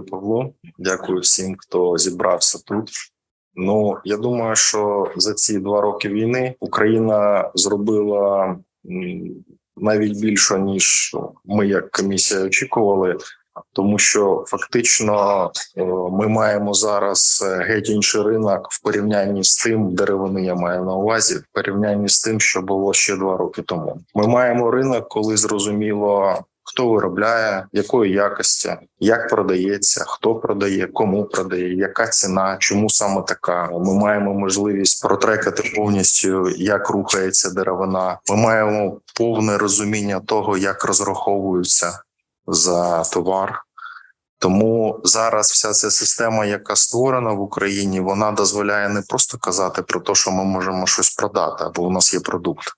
Дякую, Павло. Дякую всім, хто зібрався тут. Ну я думаю, що за ці два роки війни Україна зробила навіть більше ніж ми, як комісія, очікували. Тому що фактично е, ми маємо зараз е, геть інший ринок в порівнянні з тим, деревини я маю на увазі, в порівнянні з тим, що було ще два роки тому. Ми маємо ринок, коли зрозуміло, хто виробляє, якої якості, як продається, хто продає, кому продає, яка ціна, чому саме така. Ми маємо можливість протрекати повністю, як рухається деревина. Ми маємо повне розуміння того, як розраховуються за товар. Тому зараз вся ця система, яка створена в Україні, вона дозволяє не просто казати про те, що ми можемо щось продати, або у нас є продукт.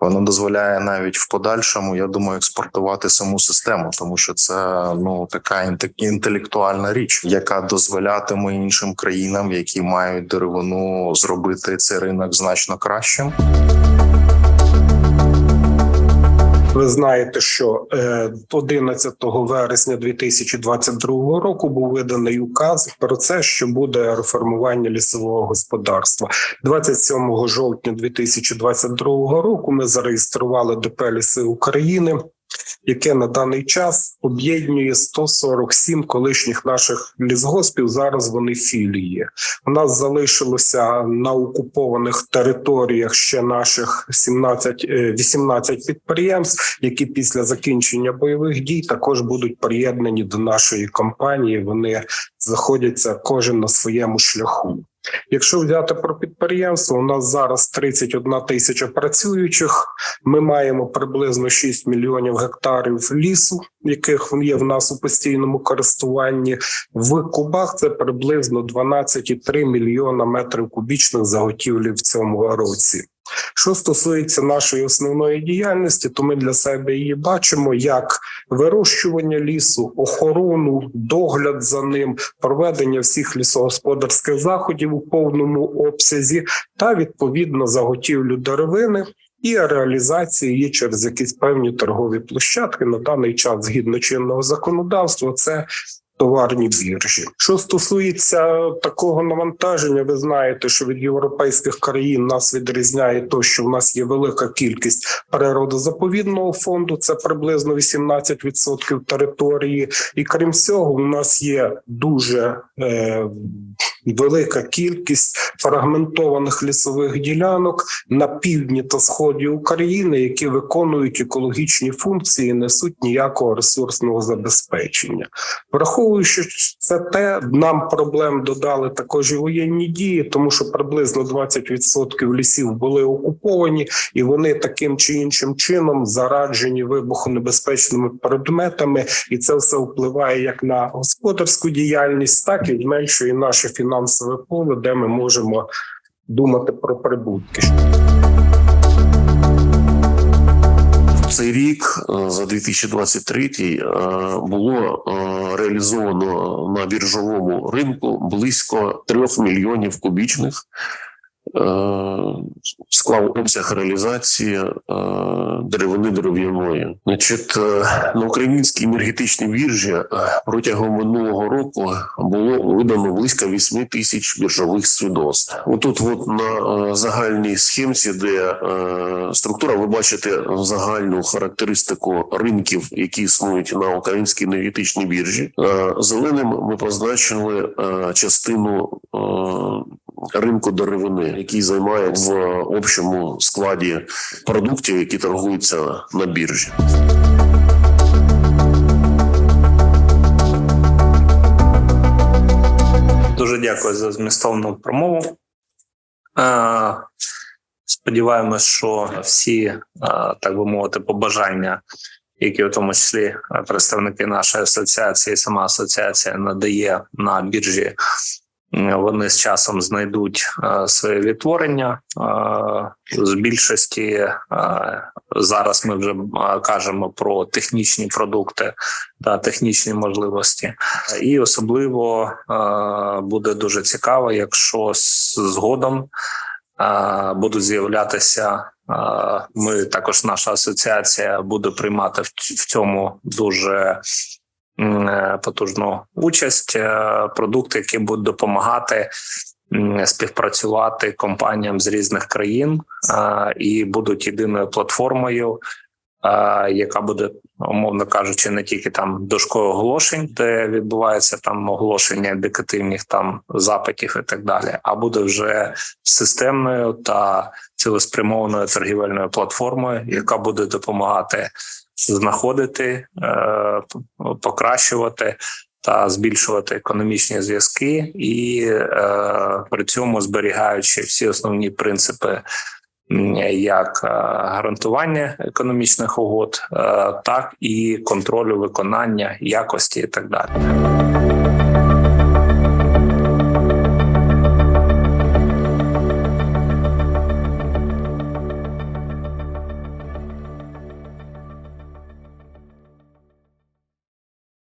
Вона дозволяє навіть в подальшому, я думаю, експортувати саму систему, тому що це ну така інте- інтелектуальна річ, яка дозволятиме іншим країнам, які мають деревину, зробити цей ринок значно кращим. Ви знаєте, що е, 11 вересня 2022 року був виданий указ про це, що буде реформування лісового господарства. 27 жовтня 2022 року ми зареєстрували ДП «Ліси України. Яке на даний час об'єднує 147 колишніх наших лісгоспів. Зараз вони філії. У нас залишилося на окупованих територіях ще наших 17, е, 18 підприємств, які після закінчення бойових дій також будуть приєднані до нашої компанії. Вони знаходяться кожен на своєму шляху. Якщо взяти про підприємство, у нас зараз 31 тисяча працюючих. Ми маємо приблизно 6 мільйонів гектарів лісу, яких є в нас у постійному користуванні. В кубах це приблизно 12,3 мільйона метрів кубічних заготівлі в цьому році. Що стосується нашої основної діяльності, то ми для себе її бачимо як вирощування лісу, охорону, догляд за ним, проведення всіх лісогосподарських заходів у повному обсязі та відповідно заготівлю деревини. І реалізація її через якісь певні торгові площадки на даний час, згідно чинного законодавства, це товарні біржі. Що стосується такого навантаження, ви знаєте, що від європейських країн нас відрізняє то, що в нас є велика кількість природозаповідного фонду, це приблизно 18% території, і крім цього, у нас є дуже е, велика кількість фрагментованих лісових ділянок на півдні та сході України, які виконують екологічні функції, і несуть ніякого ресурсного забезпечення. Враховуючи це те, нам проблем додали також і воєнні дії, тому що приблизно 20% лісів були окуповані, і вони таким чи іншим чином зараджені вибухонебезпечними предметами, і це все впливає як на господарську діяльність, так і зменшує наше фінансове поле, де ми можемо думати про прибутки. Рік е, за 2023 е, було е, реалізовано на біржовому ринку близько 3 мільйонів кубічних. Склав обсяг реалізації е, деревини дерев'яної. Значить, е, на українській енергетичній біржі е, протягом минулого року було видано близько 8 тисяч біржових свідоцтв. Отут, от на е, загальній схемці, де е, структура, ви бачите загальну характеристику ринків, які існують на українській енергетичній біржі. Е, Зеленим ми позначили е, частину е, ринку деревини, який займає в общому складі продуктів, які торгуються на біржі. Дуже дякую за змістовну промову. Сподіваємось, що всі, так би мовити, побажання, які в тому числі представники нашої асоціації, сама асоціація надає на біржі, вони з часом знайдуть е, своє відтворення. Е, З більшості е, зараз ми вже кажемо про технічні продукти та технічні можливості. І особливо буде дуже цікаво, якщо згодом будуть з'являтися. Ми також наша асоціація буде приймати в цьому дуже потужну участь, е, продукти, які будуть допомагати співпрацювати компаніям з різних країн е, і будуть єдиною платформою, е, яка буде, умовно кажучи, не тільки там дошкою оголошень, де відбувається там оголошення індикативних там запитів і так далі, а буде вже системною та цілеспрямованою торгівельною платформою, яка буде допомагати знаходити, е, покращувати та збільшувати економічні зв'язки, і е, при цьому зберігаючи всі основні принципи. Як е, гарантування економічних угод, е, так і контролю виконання якості і так далі.